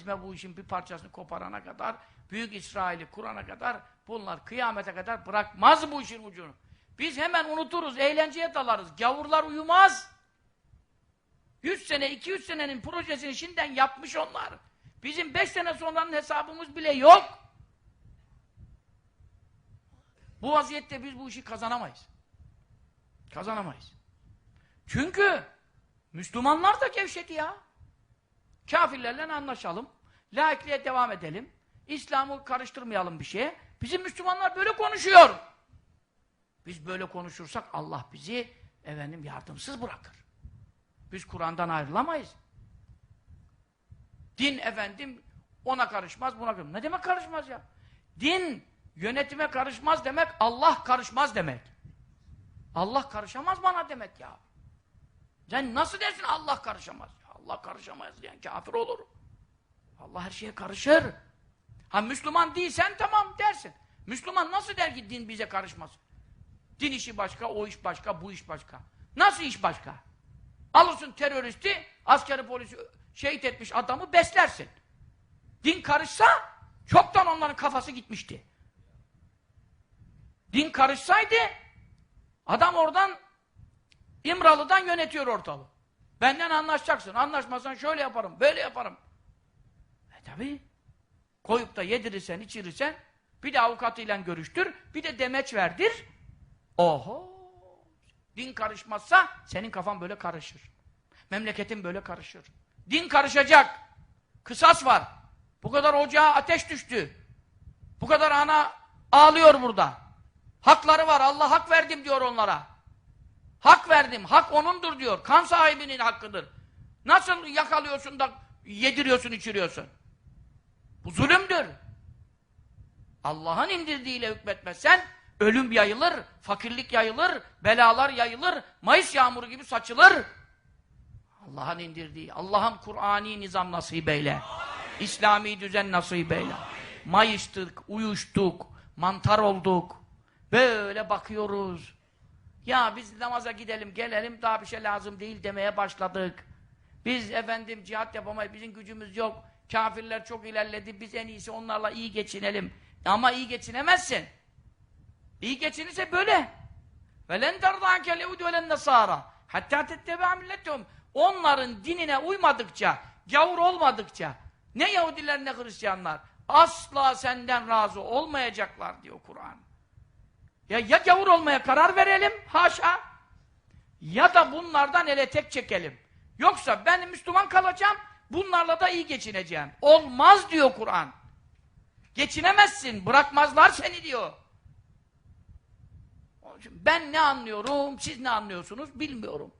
Hizme bu işin bir parçasını koparana kadar, Büyük İsrail'i kurana kadar, bunlar kıyamete kadar bırakmaz bu işin ucunu. Biz hemen unuturuz, eğlenceye dalarız. Gavurlar uyumaz. 100 sene, 200 senenin projesini şimdiden yapmış onlar. Bizim 5 sene sonranın hesabımız bile yok. Bu vaziyette biz bu işi kazanamayız. Kazanamayız. Çünkü Müslümanlar da gevşedi ya. Kafirlerle anlaşalım. Laikliğe devam edelim. İslam'ı karıştırmayalım bir şeye. Bizim Müslümanlar böyle konuşuyor. Biz böyle konuşursak Allah bizi efendim yardımsız bırakır. Biz Kur'an'dan ayrılamayız. Din efendim ona karışmaz, buna karışmaz. Ne demek karışmaz ya? Din yönetime karışmaz demek, Allah karışmaz demek. Allah karışamaz bana demek ya. Sen nasıl dersin Allah karışamaz? Allah karışamaz diyen kafir olur. Allah her şeye karışır. Ha Müslüman değilsen tamam dersin. Müslüman nasıl der ki din bize karışmaz? Din işi başka, o iş başka, bu iş başka. Nasıl iş başka? Alırsın teröristi, askeri polisi şehit etmiş adamı beslersin. Din karışsa çoktan onların kafası gitmişti. Din karışsaydı adam oradan İmralı'dan yönetiyor ortalığı. Benden anlaşacaksın. Anlaşmasan şöyle yaparım, böyle yaparım. E tabi. Koyup da yedirirsen, içirirsen bir de avukatıyla görüştür, bir de demeç verdir. Oho! Din karışmazsa senin kafan böyle karışır. Memleketin böyle karışır. Din karışacak. Kısas var. Bu kadar ocağa ateş düştü. Bu kadar ana ağlıyor burada. Hakları var. Allah hak verdim diyor onlara. Hak verdim. Hak onundur diyor. Kan sahibinin hakkıdır. Nasıl yakalıyorsun da yediriyorsun, içiriyorsun? Bu zulümdür. Allah'ın indirdiğiyle hükmetmezsen ölüm yayılır, fakirlik yayılır, belalar yayılır, Mayıs yağmuru gibi saçılır. Allah'ın indirdiği, Allah'ın Kur'ani nizam nasip eyle. İslami düzen nasip eyle. Mayıştık, uyuştuk, mantar olduk. Böyle bakıyoruz. Ya biz namaza gidelim, gelelim, daha bir şey lazım değil demeye başladık. Biz efendim cihat yapamayız, bizim gücümüz yok. Kafirler çok ilerledi, biz en iyisi onlarla iyi geçinelim. Ama iyi geçinemezsin. İyi geçinirse böyle. وَلَنْ تَرْضَانْكَ الْيَهُدُ وَلَنْ Hatta تَتَّبَعَ مِلَّتُهُمْ Onların dinine uymadıkça, gavur olmadıkça, ne Yahudiler ne Hristiyanlar asla senden razı olmayacaklar diyor Kur'an. Ya, ya gavur olmaya karar verelim, haşa, ya da bunlardan ele tek çekelim. Yoksa ben Müslüman kalacağım, bunlarla da iyi geçineceğim. Olmaz diyor Kur'an. Geçinemezsin, bırakmazlar seni diyor. Ben ne anlıyorum, siz ne anlıyorsunuz bilmiyorum.